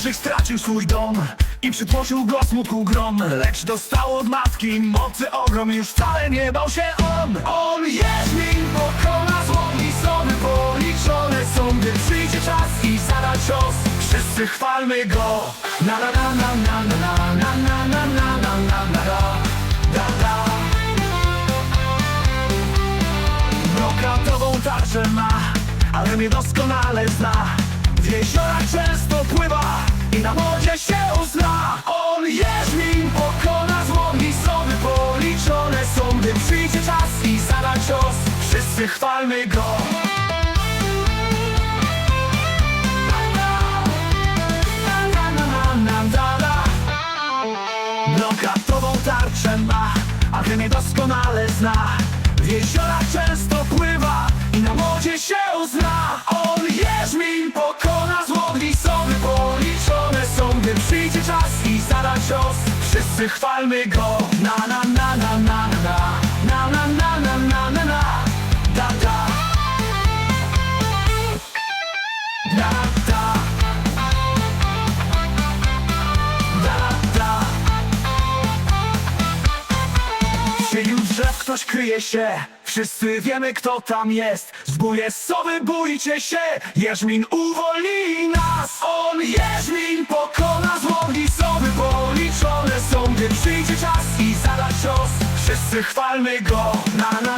Jędrzej stracił swój dom i przytłoczył go smutku grom Lecz dostał od matki mocy ogrom Już wcale nie bał się on On Jeźmin pokona zło i sądy policzone są Gdy przyjdzie czas i zada cios Wszyscy chwalmy go Na na na na na na na na na na na na na da da Brokatową tarczę ma, ale mnie doskonale zna W jeziorach często pływa i na wodzie się uzna. On Jeźmin pokona zło i sowy policzone są Gdy przyjdzie czas i zada cios, wszyscy chwalmy go. Brokatową tarczę ma, a ty mnie doskonale zna. W jeziorach często pływa i na wodzie się uzna. On Jeźmin i zada cios. Wszyscy chwalmy go. Na na na na na na. Na na na na na na na. Da da. Da da. Da da. Wśród drzew ktoś kryje się? Wszyscy wiemy kto tam jest. Zbóje sowy bójcie się. Jerzmin uwolni przyjdzie czas I zada cios. Wszyscy chwalmy go Na na